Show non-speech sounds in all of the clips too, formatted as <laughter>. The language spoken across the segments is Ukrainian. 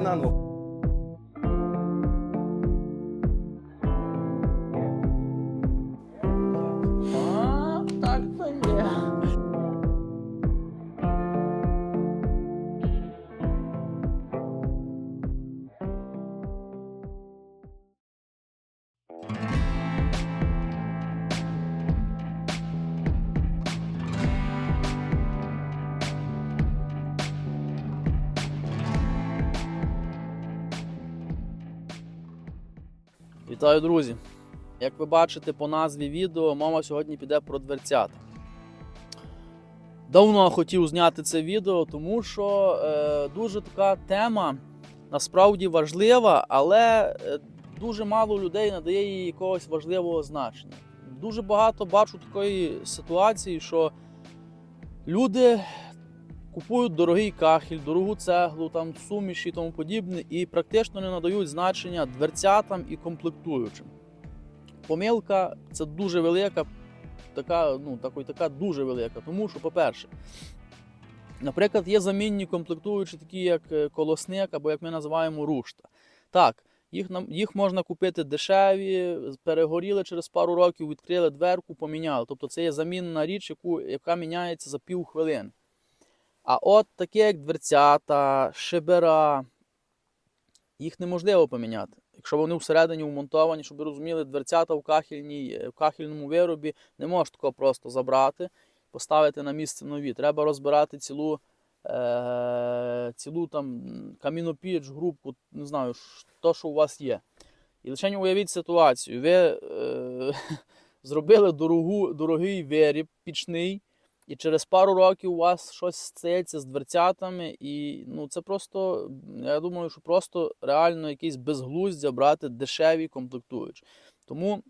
Давай наново. Вітаю, друзі! Як ви бачите по назві відео, мова сьогодні піде про дверцята. Давно хотів зняти це відео, тому що е, дуже така тема насправді важлива, але е, дуже мало людей надає їй якогось важливого значення. Дуже багато бачу такої ситуації, що люди купують дорогий кахель, дорогу цеглу, там суміші і тому подібне, і практично не надають значення дверцятам і комплектуючим. Помилка це дуже велика, така, ну, така, така дуже велика. Тому що, по-перше, наприклад, є замінні комплектуючі, такі як е, колосник або як ми називаємо рушта. Так, їх, їх можна купити дешеві, перегоріли через пару років, відкрили дверку, поміняли. Тобто це є замінна річ, яку, яка міняється за пів хвилини. А от таке, як дверцята, шибера, їх неможливо поміняти. Якщо вони всередині вмонтовані, щоб ви розуміли, дверцята в, кахельній, в кахельному виробі не можна такого просто забрати, поставити на місце нові. Треба розбирати цілу, е- цілу там камінопіч, грубку, не знаю, то, що у вас є. І лише уявіть ситуацію. Ви е- <laughs> зробили дорогу, дорогий виріб пічний, і через пару років у вас щось стається з дверцятами, і ну це просто, я думаю, що просто реально якийсь безглуздя брати дешеві комплектуючі. Тому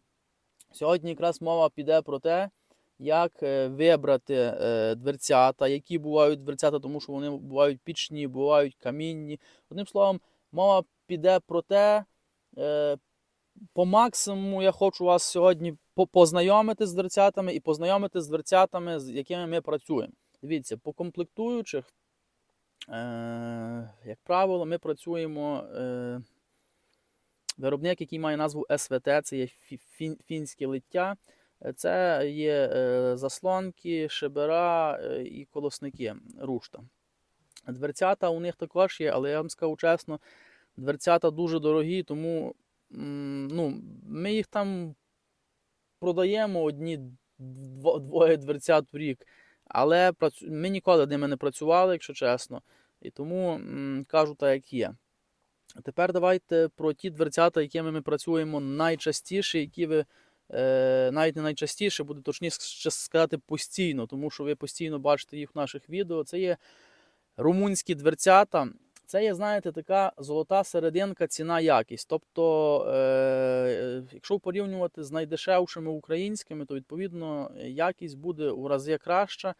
сьогодні якраз мова піде про те, як е, вибрати е, дверцята, які бувають дверцята, тому що вони бувають пічні, бувають камінні. Одним словом, мова піде про те, е, по максимуму я хочу вас сьогодні познайомити з дверцятами і познайомити з дверцятами, з якими ми працюємо. Дивіться, по комплектуючих, е, як правило, ми працюємо. Е, виробник, який має назву СВТ, це є фінське лиття. Це є е, заслонки, шибера е, і колосники рушта. Дверцята у них також є, але я вам скажу чесно, дверцята дуже дорогі, тому ну, ми їх там продаємо одні двоє дверцят в рік. Але ми ніколи ними не працювали, якщо чесно. І тому кажу так, як є. Тепер давайте про ті дверцята, якими ми працюємо найчастіше, які ви е, навіть не найчастіше, буде точніше сказати постійно, тому що ви постійно бачите їх в наших відео. Це є румунські дверцята. Це є, знаєте, така золота серединка ціна якість. Тобто, е, якщо порівнювати з найдешевшими українськими, то відповідно якість буде у рази краща.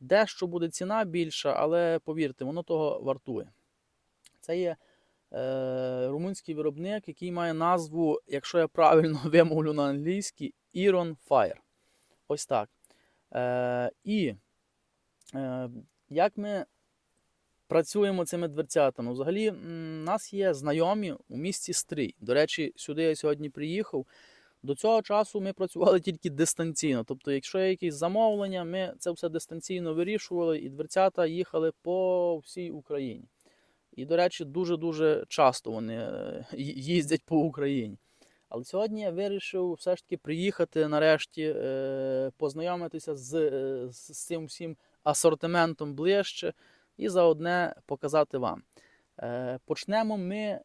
Дещо буде ціна більша, але повірте, воно того вартує. Це є е, румунський виробник, який має назву, якщо я правильно <laughs> вимовлю на англійській, Iron Fire. Ось так. Е, і е, як ми працюємо цими дверцятами? Взагалі, м, у нас є знайомі у місті Стрий. До речі, сюди я сьогодні приїхав. До цього часу ми працювали тільки дистанційно. Тобто, якщо є якісь замовлення, ми це все дистанційно вирішували, і дверцята їхали по всій Україні. І, до речі, дуже-дуже часто вони е, їздять по Україні. Але сьогодні я вирішив все ж таки приїхати нарешті, е, познайомитися з, е, з цим всім асортиментом ближче і заодне показати вам. Е, Почнемо ми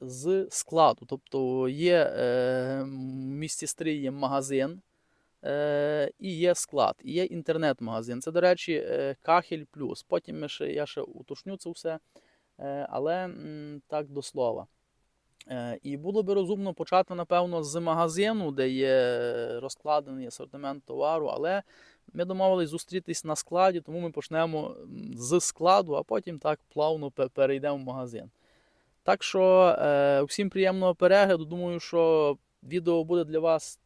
з складу. Тобто є е, в місті Стрий є магазин е, і є склад, і є інтернет-магазин. Це, до речі, Кахель Плюс. Потім ми ще, я ще уточню це все, але так до слова. І було би розумно почати, напевно, з магазину, де є розкладений асортимент товару, але ми домовились зустрітись на складі, тому ми почнемо з складу, а потім так плавно перейдемо в магазин. Так що е, всім приємного перегляду. Думаю, що відео буде для вас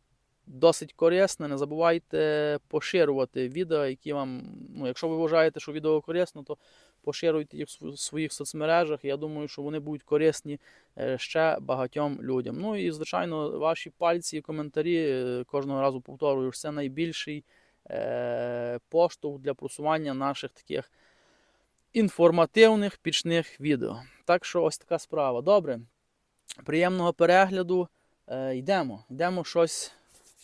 досить корисне. Не забувайте поширювати відео, які вам. Ну, якщо ви вважаєте, що відео корисно, то поширюйте їх в своїх соцмережах. Я думаю, що вони будуть корисні е, ще багатьом людям. Ну і звичайно, ваші пальці і коментарі е, кожного разу повторюю, це найбільший е, поштовх для просування наших таких інформативних пічних відео. Так що ось така справа. Добре. Приємного перегляду. Е, йдемо. Йдемо щось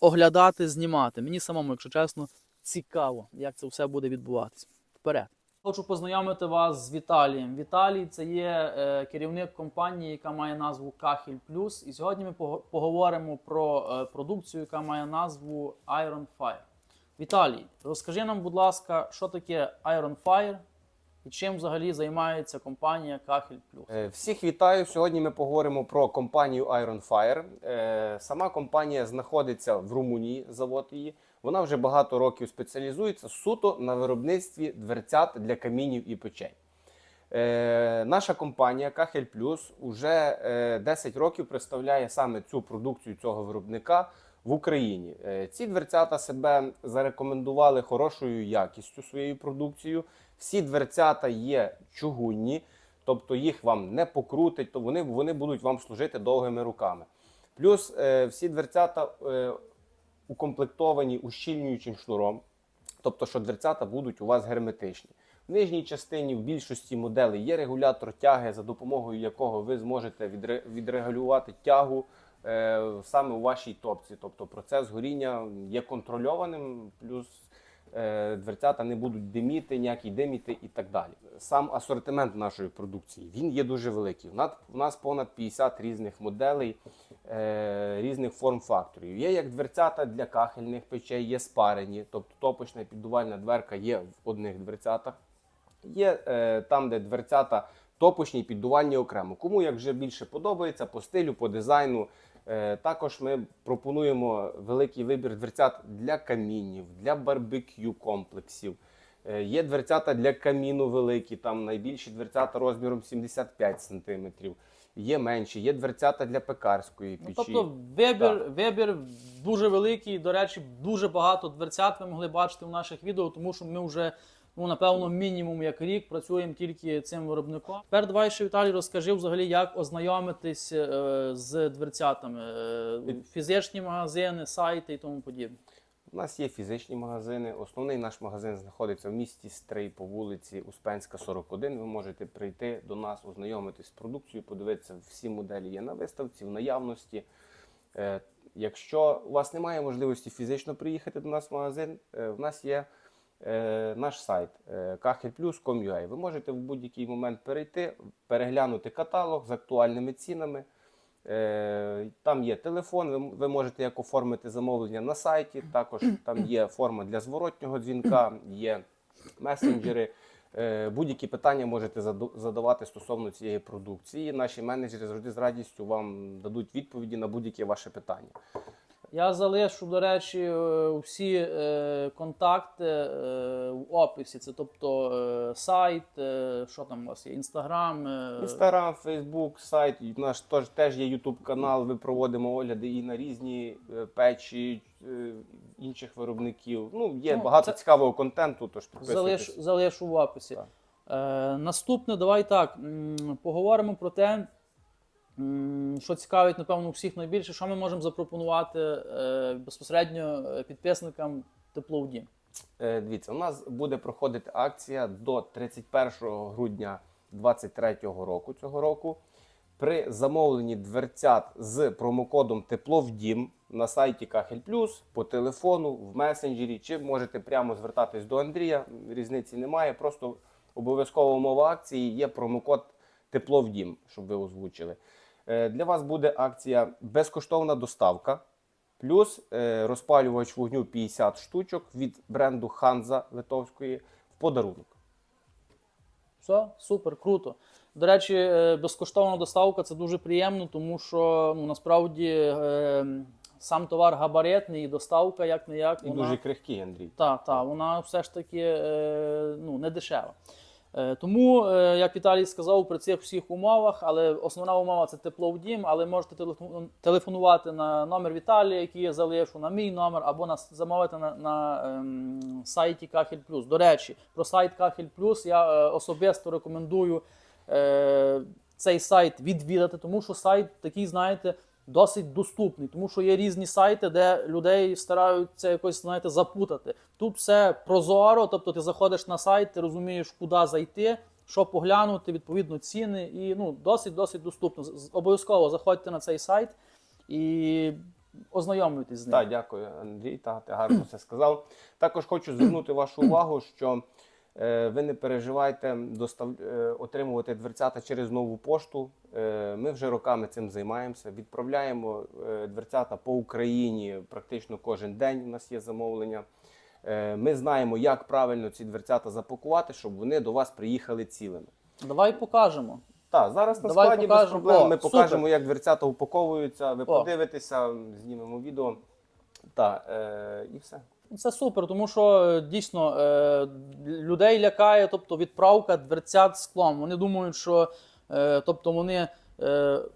оглядати, знімати. Мені самому, якщо чесно, цікаво, як це все буде відбуватися. Вперед. Хочу познайомити вас з Віталієм. Віталій це є е, керівник компанії, яка має назву Кахель Плюс. І сьогодні ми поговоримо про е, продукцію, яка має назву Iron Fire. Віталій, розкажи нам, будь ласка, що таке Iron Fire і чим взагалі займається компанія Кахель Плюс. Е, Всіх вітаю. Сьогодні ми поговоримо про компанію Iron Fire. Е, Сама компанія знаходиться в Румунії, завод її. Вона вже багато років спеціалізується суто на виробництві дверцят для камінів і печей. Е, Наша компанія Кахель Плюс уже е, 10 років представляє саме цю продукцію цього виробника в Україні. Е, Ці дверцята себе зарекомендували хорошою якістю своєю продукцією. Всі дверцята є чугунні, тобто їх вам не покрутить, то вони, вони будуть вам служити довгими руками. Плюс е, всі дверцята е, укомплектовані ущільнюючим шнуром, тобто, що дверцята будуть у вас герметичні. В нижній частині в більшості моделей є регулятор тяги, за допомогою якого ви зможете відре- відрегулювати тягу саме у вашій топці. Тобто процес горіння є контрольованим, плюс е, дверцята не будуть диміти, ніякий диміти і так далі. Сам асортимент нашої продукції він є дуже великий. У нас, понад 50 різних моделей, е, різних форм-факторів. Є як дверцята для кахельних печей, є спарені, тобто топочна і піддувальна дверка є в одних дверцятах. Є е, там, де дверцята топочні піддувальні окремо. Кому як вже більше подобається по стилю, по дизайну. Е, також ми пропонуємо великий вибір дверцят для камінів, для барбекю комплексів. Е, є дверцята для каміну великі, там найбільші дверцята розміром 75 см. Є менші, є дверцята для пекарської Ну, тобто вибір, вибір дуже великий. До речі, дуже багато дверцят ви могли бачити в наших відео, тому що ми вже, ну напевно, мінімум як рік працюємо тільки цим виробником. Тепер давай ще Віталій розкажи взагалі, як ознайомитись е, з дверцятами, Е, фізичні магазини, сайти і тому подібне. У нас є фізичні магазини. Основний наш магазин знаходиться в місті Стрий по вулиці Успенська, 41. Ви можете прийти до нас, ознайомитись з продукцією, подивитися, всі моделі є на виставці, в наявності. Е, Якщо у вас немає можливості фізично приїхати до нас в магазин, е, в нас є наш сайт е, Ви можете в будь-який момент перейти, переглянути каталог з актуальними цінами. Е, Там є телефон, ви, можете як оформити замовлення на сайті. Також там є форма для зворотнього дзвінка, є месенджери. Е, Будь-які питання можете задавати стосовно цієї продукції. Наші менеджери завжди з радістю вам дадуть відповіді на будь-які ваше питання. Я залишу, до речі, е, всі е, контакти е, в описі. Це тобто сайт, що там у вас є, інстаграм. Інстаграм, Фейсбук, сайт. і Наш теж, теж є Ютуб канал. Ми проводимо огляди і на різні печі інших виробників. Ну, є Ну, багато це- цікавого контенту, тож залиш, залишу в описі. Так. Е, наступне, давай так. Поговоримо про те, що цікавить, напевно, всіх найбільше, що ми можемо запропонувати е, безпосередньо е, підписникам тепло в дім. Е, Дивіться, у нас буде проходити акція до 31 грудня 2023 року цього року. При замовленні дверцят з промокодом Тепло в дім на сайті Кахель Плюс, по телефону, в месенджері, чи можете прямо звертатись до Андрія. Різниці немає. Просто обов'язкова умова акції є промокод Тепло в дім, щоб ви озвучили. Е, Для вас буде акція безкоштовна доставка. Плюс е, розпалювач вогню 50 штучок від бренду Ханза Литовської в подарунок. Все, супер, круто. До речі, е, безкоштовна доставка це дуже приємно, тому що ну, насправді сам товар габаритний і доставка як не як. І дуже крихкий, Андрій. Так, так, вона все ж таки ну, не дешева. Е, Тому, е, як Віталій сказав, при цих всіх умовах, але основна умова це тепло в дім, але можете телефонувати на номер Віталія, який я залишу, на мій номер, або на, замовити на, на ем, сайті Кахель Плюс. До речі, про сайт Кахель Плюс я е, особисто рекомендую е, цей сайт відвідати, тому що сайт такий, знаєте, досить доступний, тому що є різні сайти, де людей стараються якось знаєте, запутати. Тут все прозоро, тобто ти заходиш на сайт, ти розумієш, куди зайти, що поглянути, відповідно ціни, і ну, досить досить доступно. Обов'язково заходьте на цей сайт і ознайомлюйтесь з ним. Так, дякую, Андрій. Та, ти гарно все сказав. Також хочу звернути вашу увагу, що ви не переживайте достав, е, отримувати дверцята через нову пошту. Е, ми вже роками цим займаємося. Відправляємо е, дверцята по Україні практично кожен день. У нас є замовлення. Е, ми знаємо, як правильно ці дверцята запакувати, щоб вони до вас приїхали цілими. Давай покажемо. Так, зараз на Давай складі без проблем. О, Ми супер. покажемо, як дверцята упаковуються. Ви О. подивитеся, знімемо відео. Так, е, і все. Це супер, тому що е, дійсно е, людей лякає, тобто відправка дверцят склом. Вони думають, що е, тобто вони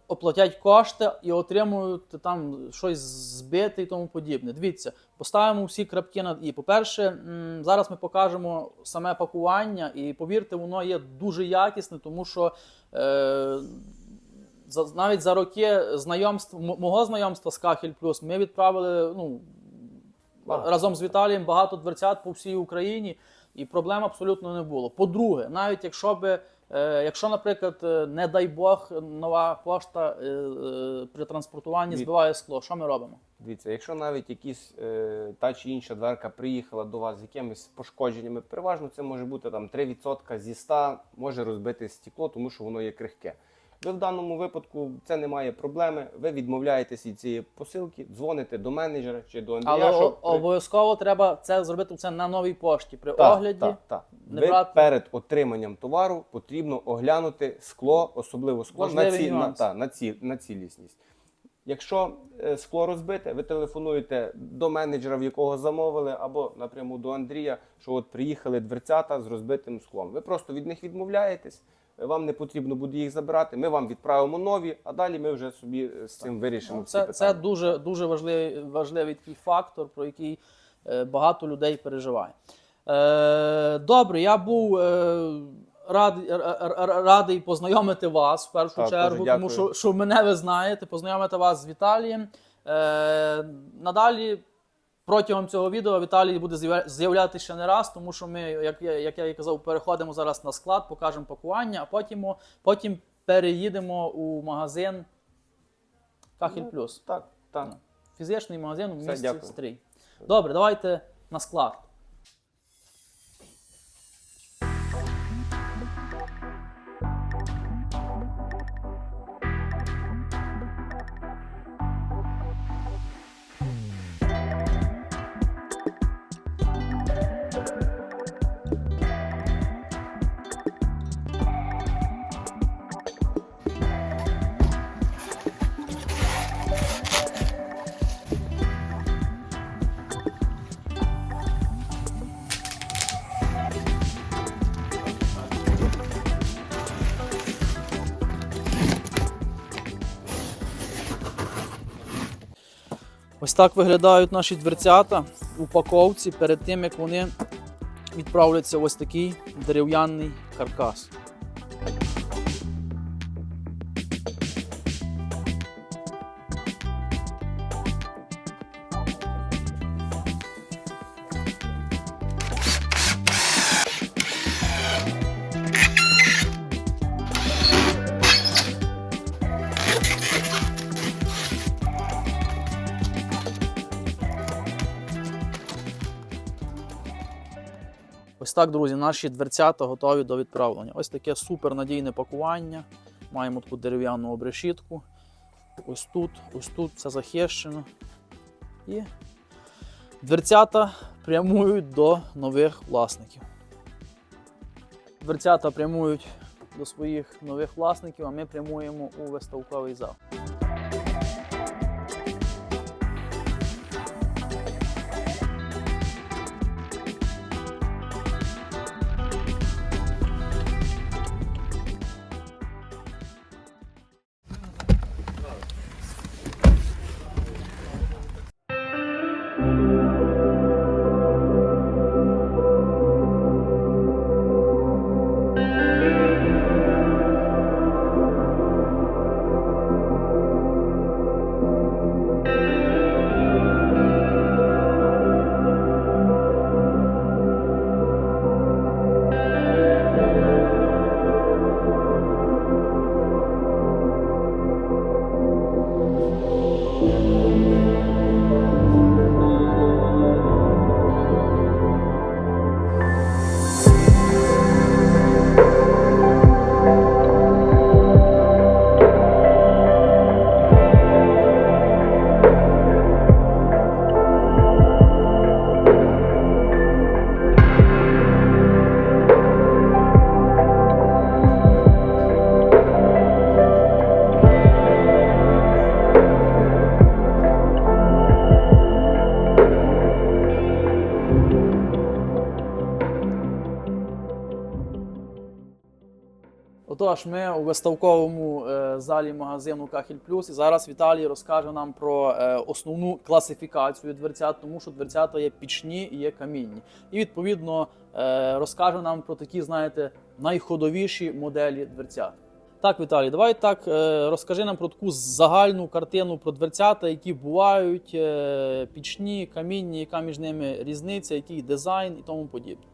оплатять кошти і отримують там щось збите і тому подібне. Дивіться, поставимо всі крапки над і. По-перше, зараз ми покажемо саме пакування, і повірте, воно є дуже якісне, тому що. За, навіть за роки знайомства, м- мого знайомства з Кахель Плюс ми відправили ну, Багато. разом з Віталієм багато дверцят по всій Україні, і проблем абсолютно не було. По-друге, навіть якщо би, е, якщо, наприклад, е, не дай Бог, нова пошта е, при транспортуванні Від- збиває скло, що ми робимо? Дивіться, якщо навіть якісь е, та чи інша дверка приїхала до вас з якимись пошкодженнями, переважно це може бути там 3% зі 100 може розбити стекло, тому що воно є крихке. Ви в даному випадку це не має проблеми. Ви відмовляєтесь від цієї посилки, дзвоните до менеджера чи до Андрія. Але щоб обов'язково треба це зробити це на новій пошті. При Так, огляді так, так. не Ви брати- перед отриманням товару потрібно оглянути скло, особливо скло на, ці, на, та, на, ці, на цілісність. Якщо е, скло розбите, ви телефонуєте до менеджера, в якого замовили, або напряму до Андрія, що от приїхали дверцята з розбитим склом. Ви просто від них відмовляєтесь, вам не потрібно буде їх забирати. Ми вам відправимо нові, а далі ми вже собі е, з цим вирішимо. Ну, всі Це, питання. це дуже, дуже важливий, важливий такий фактор, про який е, багато людей переживає. Е, добре, я був е, радий, радий познайомити вас в першу Так, чергу, тому що, що мене ви знаєте, познайомити вас з Віталієм. Е, надалі. Протягом цього відео Віталій буде з'являтися ще не раз, тому що ми, як я, як я і казав, переходимо зараз на склад, покажемо пакування, а потім, потім переїдемо у магазин Кахель Ну, Плюс. Так, так. Фізичний магазин у місті. Стрій. Добре, давайте на склад. Ось так виглядають наші дверцята в упаковці перед тим, як вони відправляться в ось такий дерев'яний каркас. Ось так, друзі, наші дверцята готові до відправлення. Ось таке супер надійне пакування. Маємо таку дерев'яну обрешітку. Ось тут, ось тут все захищено. І дверцята прямують до нових власників. Дверцята прямують до своїх нових власників, а ми прямуємо у виставковий зал. Отож, ми у виставковому е, залі магазину Кахель Плюс. І зараз Віталій розкаже нам про е, основну класифікацію дверцят, тому що дверцята є пічні і є камінні. І відповідно е, розкаже нам про такі, знаєте, найходовіші моделі дверцят. Так, Віталій, давай так розкажи нам про таку загальну картину про дверцята, які бувають пічні, камінні, яка між ними різниця, який дизайн і тому подібне.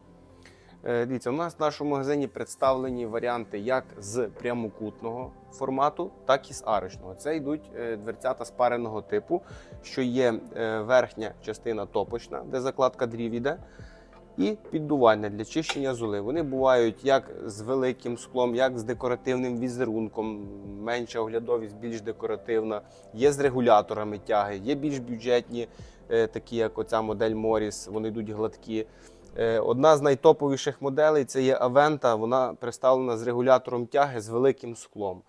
Е, Дивіться, у нас в нашому магазині представлені варіанти як з прямокутного формату, так і з арочного. Це йдуть е, дверцята спареного типу, що є е, верхня частина топочна, де закладка дрів іде, і піддувальня для чищення золи. Вони бувають як з великим склом, як з декоративним візерунком, менша оглядовість, більш декоративна. Є з регуляторами тяги, є більш бюджетні, такі як оця модель Morris, вони йдуть гладкі. Е, Одна з найтоповіших моделей це є Aventa. Вона представлена з регулятором тяги з великим склом.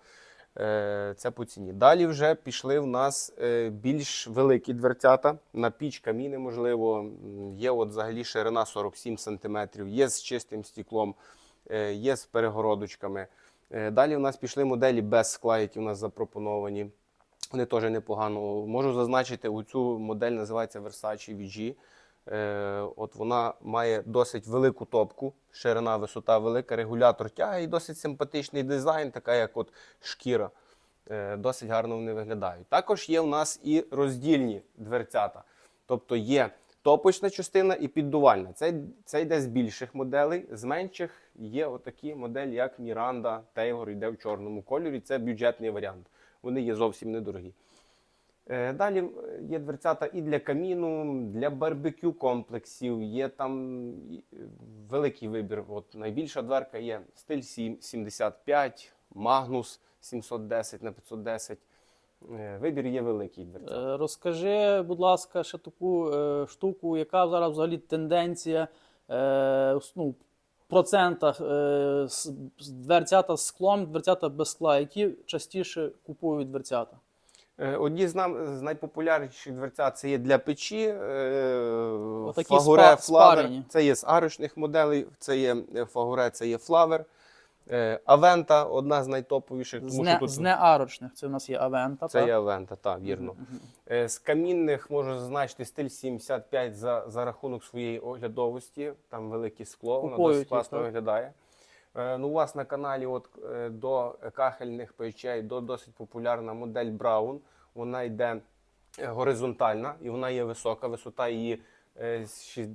Е, Це по ціні. Далі вже пішли в нас е, більш великі дверцята на піч каміни, можливо. Є от взагалі ширина 47 см, є з чистим стеклом, е, є з перегородочками. Далі в нас пішли моделі без скла, які в нас запропоновані. Вони теж непогано. Можу зазначити, цю модель називається Versace VG. Е, От вона має досить велику топку, ширина, висота велика, регулятор тяги і досить симпатичний дизайн, така як от шкіра. Е, Досить гарно вони виглядають. Також є у нас і роздільні дверцята. Тобто є топочна частина і піддувальна. Це, це йде з більших моделей, з менших є отакі моделі, як Miranda, Taylor, йде в чорному кольорі. Це бюджетний варіант. Вони є зовсім недорогі. Е, Далі е, є дверцята і для каміну, для барбекю комплексів. Є там е, великий вибір. От найбільша дверка є стиль 75, Magnus 710 на 510. Е, Вибір є великий дверцят. Е, Розкажи, будь ласка, ще таку штуку, яка зараз взагалі тенденція ну, процентах дверцята з склом, дверцята без скла, які частіше купують дверцята? Е, Одні з нам з найпопулярніших дверцят це є для печі. е, Отакі Фагоре, спа- флавер. спарені. Це є з арочних моделей, це є е, фагоре, це є флавер. Е, Авента одна з найтоповіших. З, тому не, що тут з неарочних це в нас є Авента. це так? є Авента, так, вірно. Мгм. Е, З камінних можу зазначити стиль 75 за, за рахунок своєї оглядовості. Там велике скло, воно Купують досить їх, класно так? виглядає. Е, Ну, у вас на каналі от, е, до кахельних печей до досить популярна модель Браун. Вона йде е, горизонтальна і вона є висока. Висота її е,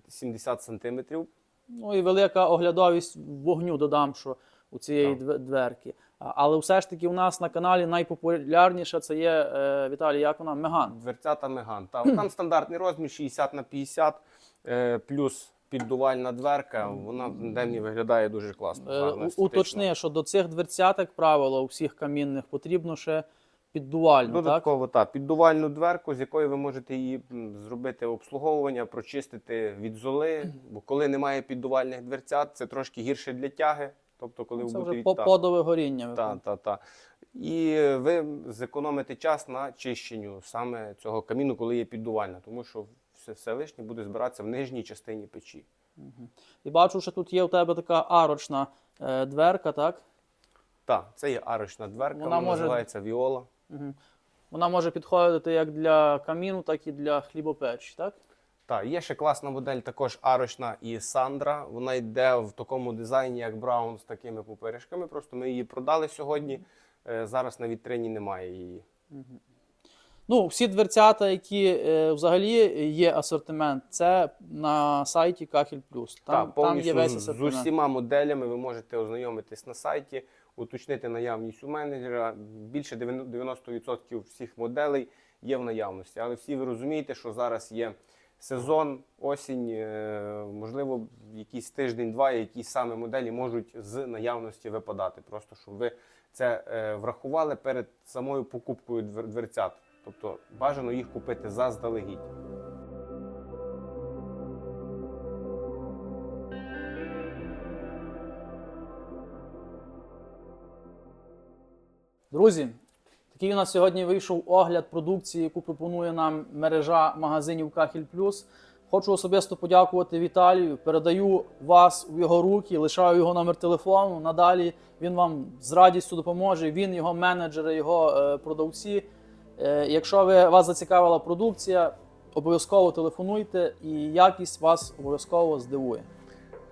70 сантиметрів. Ну і велика оглядовість вогню додам, що у цієї Так. дверки. Але все ж таки у нас на каналі найпопулярніша це є е, Віталій, як вона? Меган. Дверцята Меган. Там стандартний розмір 60 на 50, е, плюс піддувальна дверка. Вона в виглядає дуже класно. Е. Уточни, що до цих дверцят, як правило, у всіх камінних потрібно ще піддувально, так? Додатково так, піддувальну дверку, з якої ви можете її зробити обслуговування, прочистити від золи. Бо коли немає піддувальних дверцят, це трошки гірше для тяги. Тобто, коли Це вже від... по- подове горіння. та, виходить. та, та. І ви зекономите час на чищенню саме цього каміну, коли є піддувальна, тому що все, все лишнє буде збиратися в нижній частині печі. І бачу, що тут є у тебе така арочна е, дверка, так? Так, це є арочна дверка, Вона вона, може- називається Віола. Угу. Вона може підходити як для каміну, так і для хлібопечі, так? Так, є ще класна модель, також арочна і Сандра. Вона йде в такому дизайні, як Браун, з такими поперечками. Просто ми її продали сьогодні. Е, Зараз на вітрині немає її. Ну, всі дверцята, які е, взагалі є асортимент, це на сайті Кахель Плюс. Там, Так, там повністю є весь з, з асортимент. усіма моделями ви можете ознайомитись на сайті, уточнити наявність у менеджера. Більше 90% всіх моделей є в наявності. Але всі ви розумієте, що зараз є сезон, осінь, е, можливо, якийсь тиждень-два, якісь саме моделі можуть з наявності випадати. Просто щоб ви це е, врахували перед самою покупкою двер- дверцят. Тобто бажано їх купити заздалегідь. Друзі, такий у нас сьогодні вийшов огляд продукції, яку пропонує нам мережа магазинів Кахель Плюс. Хочу особисто подякувати Віталію. Передаю вас у його руки, лишаю його номер телефону. Надалі він вам з радістю допоможе. Він, його менеджери, його е, продавці. Е, якщо ви, вас зацікавила продукція, обов'язково телефонуйте і якість вас обов'язково здивує.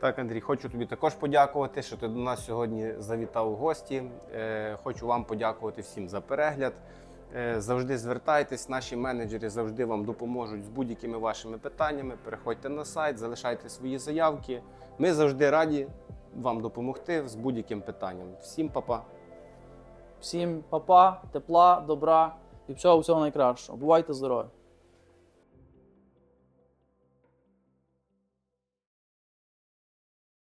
Так, Андрій, хочу тобі також подякувати, що ти до нас сьогодні завітав у гості. Е, Хочу вам подякувати всім за перегляд. Е, Завжди звертайтесь, наші менеджери завжди вам допоможуть з будь-якими вашими питаннями. Переходьте на сайт, залишайте свої заявки. Ми завжди раді вам допомогти з будь-яким питанням. Всім па-па! Всім папа, тепла, добра і всього всього найкращого. Бувайте здорові!